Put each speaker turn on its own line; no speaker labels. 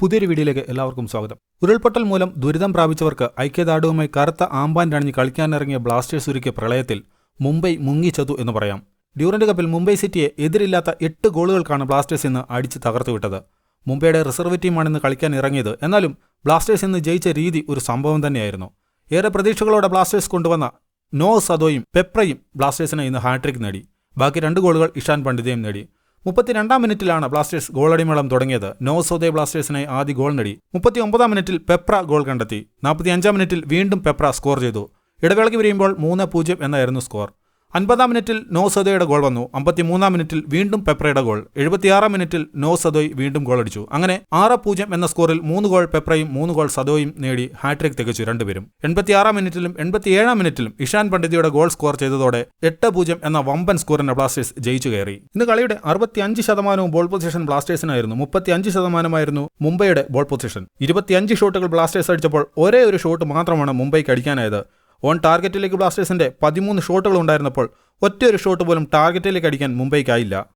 പുതിയൊരു വീഡിയോയിലേക്ക് എല്ലാവർക്കും സ്വാഗതം. ഉരുൾപൊട്ടൽ മൂലം ദുരിതം പ്രാപിച്ചവർക്ക് ഐക്യദാർഢ്യവുമായി കറുത്ത ആമ്പാൻ അണിഞ്ഞ് കളിക്കാനിറങ്ങിയ ബ്ലാസ്റ്റേഴ്സ് ഒരുക്കിയ പ്രളയത്തിൽ മുംബൈ മുങ്ങിച്ചതു എന്ന് പറയാം. ഡ്യൂറന്റ് കപ്പിൽ മുംബൈ സിറ്റിയെ എതിരില്ലാത്ത എട്ട് ഗോളുകൾക്കാണ് ബ്ലാസ്റ്റേഴ്സ് ഇന്ന് അടിച്ച് തകർത്തു വിട്ടത്. മുംബൈയുടെ റിസർവ് ടീമാണിന്ന് കളിക്കാൻ ഇറങ്ങിയത്. എന്നാലും ബ്ലാസ്റ്റേഴ്സ് ഇന്ന് ജയിച്ച രീതി ഒരു സംഭവം തന്നെയായിരുന്നു. ഏറെ പ്രതീക്ഷകളോടെ ബ്ലാസ്റ്റേഴ്സ് കൊണ്ടുവന്ന നോ സദോയും പെപ്രയും ബ്ലാസ്റ്റേഴ്സിനെ ഇന്ന് ഹാട്രിക് നേടി. ബാക്കി രണ്ട് ഗോളുകൾ ഇഷാൻ പണ്ഡിതയും നേടി. മുപ്പത്തിരണ്ടാം മിനിറ്റിലാണ് ബ്ലാസ്റ്റേഴ്സ് ഗോളടിമേളം തുടങ്ങിയത്. നോ ബ്ലാസ്റ്റേഴ്സിനെ ആദ്യ ഗോൾ നേടി. മുപ്പത്തി ഒമ്പതാം മിനിറ്റിൽ പെപ്ര ഗോൾ കണ്ടെത്തി. നാൽപ്പത്തിയഞ്ചാം മിനിറ്റിൽ വീണ്ടും പെപ്ര സ്കോർ ചെയ്തു. ഇടവേളയ്ക്ക് വരുമ്പോൾ മൂന്ന് പൂജ്യം എന്നായിരുന്നു സ്കോർ. അൻപതാം മിനിറ്റിൽ നോ സദോയുടെ ഗോൾ വന്നു. അമ്പത്തിമൂന്നാം മിനിറ്റിൽ വീണ്ടും പെപ്രയുടെ ഗോൾ. എഴുപത്തിയാറാം മിനിറ്റിൽ നോ സദോയ് വീണ്ടും ഗോൾ അടിച്ചു. അങ്ങനെ ആറ് പൂജ്യം എന്ന സ്കോറിൽ മൂന്ന് ഗോൾ പെപ്രയും മൂന്ന് ഗോൾ സദോയും നേടി ഹാട്രിക് തികച്ചു രണ്ടുപേരും. എൺപത്തിയാറാം മിനിറ്റിലും എൺപത്തിയേഴാം മിനിറ്റിലും ഇഷാൻ പണ്ഡിതയുടെ ഗോൾ സ്കോർ ചെയ്തതോടെ എട്ട് പൂജ്യം എന്ന വമ്പൻ സ്കോറിന് ബ്ലാസ്റ്റേഴ്സ് ജയിച്ചു കയറി. ഇന്ന് കളിയുടെ അറുപത്തിയഞ്ച് ശതമാനവും ബോൾ പൊസിഷൻ ബ്ലാസ്റ്റേഴ്സിനായിരുന്നു. മുപ്പത്തിയഞ്ച് ശതമാനമായിരുന്നു മുംബൈയുടെ ബോൾ പൊസിഷൻ. ഇരുപത്തിയഞ്ച് ഷോട്ടുകൾ ബ്ലാസ്റ്റേഴ്സ് അടിച്ചപ്പോൾ ഒരേ ഒരു ഷോട്ട് മാത്രമാണ് മുംബൈക്ക് അടിക്കാനായത്. ഓൺ ടാർഗറ്റിലേക്ക് ബ്ലാസ്റ്റേഴ്സിന്റെ പതിമൂന്ന് ഷോട്ടുകൾ ഉണ്ടായിരുന്നപ്പോൾ ഒറ്റയൊരു ഷോട്ട് പോലും ടാർഗറ്റിലേക്ക് അടിക്കാൻ മുംബൈക്കായില്ല.